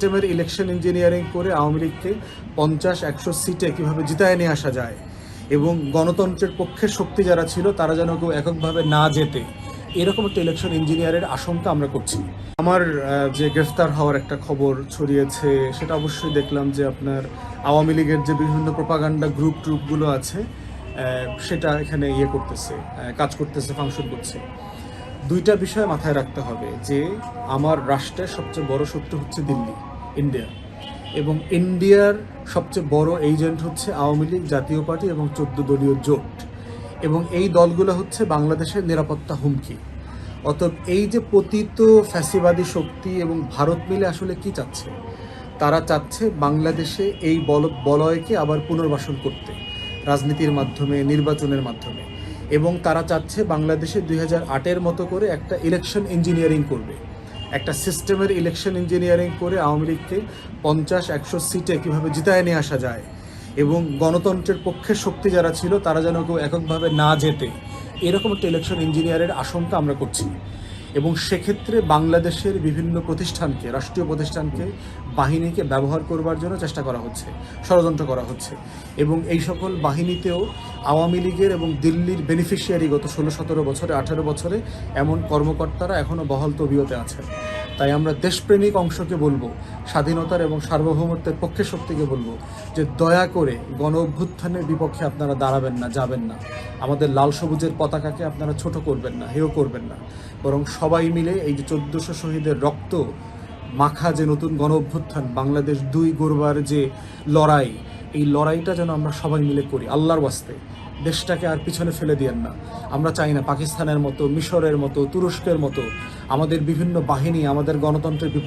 সিস্টেমের election engineering করে আওয়ামী লীগকে পঞ্চাশ, একশো সিটে কীভাবে জিতায় নিয়ে আসা যায় এবং গণতন্ত্রের পক্ষে শক্তি যারা ছিল, তারা যেন কেউ এককভাবে না যেতে এরকম একটা ইলেকশন ইঞ্জিনিয়ারের আশঙ্কা আমরা করছি। আমার যে গ্রেফতার হওয়ার একটা খবর ছড়িয়েছে, সেটা অবশ্যই দেখলাম যে আপনার আওয়ামী লীগের যে বিভিন্ন প্রপাগান্ডা গ্রুপ ট্রুপগুলো আছে সেটা এখানে ইয়ে করতেছে কাজ করতেছে, ফাংশন করছে। দুইটা বিষয় মাথায় রাখতে হবে যে, আমার রাষ্ট্রের সবচেয়ে বড় শত্রু হচ্ছে দিল্লি। ইন্ডিয়া এবং ইন্ডিয়ার সবচেয়ে বড় এজেন্ট হচ্ছে আওয়ামী লীগ জাতীয় পার্টি এবং চোদ্দ দলীয় জোট। এবং এই দলগুলো হচ্ছে বাংলাদেশের নিরাপত্তা হুমকি। অতএব এই যে পতিত ফ্যাসিবাদী শক্তি এবং ভারত মিলে আসলে কি চাচ্ছে? তারা চাচ্ছে বাংলাদেশে এই বল, বলয়কে আবার পুনর্বাসন করতে, রাজনীতির মাধ্যমে, নির্বাচনের মাধ্যমে। এবং তারা চাচ্ছে বাংলাদেশে দুই হাজার মতো করে একটা ইলেকশন ইঞ্জিনিয়ারিং করবে। একটা সিস্টেমের ইলেকশন ইঞ্জিনিয়ারিং করে আওয়ামী লীগকে পঞ্চাশ, একশো সিটে কীভাবে জিতায় নিয়ে আসা যায়? এবং গণতন্ত্রের পক্ষে শক্তি যারা ছিল, তারা যেন কেউ এককভাবে না যেতে এরকম একটা ইলেকশন ইঞ্জিনিয়ারের আশঙ্কা আমরা করছি। এবং সেক্ষেত্রে বাংলাদেশের বিভিন্ন প্রতিষ্ঠানকে, রাষ্ট্রীয় প্রতিষ্ঠানকে, বাহিনীকে ব্যবহার করবার জন্য চেষ্টা করা হচ্ছে, ষড়যন্ত্র করা হচ্ছে। এবং এই সকল বাহিনীতেও আওয়ামী লীগের এবং দিল্লির বেনিফিশিয়ারি গত ষোলো, সতেরো বছরে, আঠেরো বছরে এমন কর্মকর্তারা এখনও বহাল তবিয়তে আছেন। তাই আমরা দেশপ্রেমিক অংশকে বলব, স্বাধীনতার এবং সার্বভৌমত্বের পক্ষে শক্তিকে বলব যে দয়া করে গণ অভ্যুত্থানের বিপক্ষে আপনারা দাঁড়াবেন না, যাবেন না। আমাদের লাল সবুজের পতাকাকে আপনারা ছোট করবেন না হেও করবেন না। বরং সবাই মিলে এই যে চোদ্দশো শহীদের রক্ত মাখা যে নতুন গণ অভ্যুত্থান, বাংলাদেশ দুই গড়বার যে লড়াই, এই লড়াইটা যেন আমরা সবাই মিলে করি, আল্লাহর ওয়াস্তে। দেশটাকে আর পিছনে ফেলে দিয়েন না। আমরা চাই না পাকিস্তানের মতো, মিশরের মতো, তুরস্কের মতো আমাদের বিভিন্ন বাহিনী আমাদের গণতন্ত্রের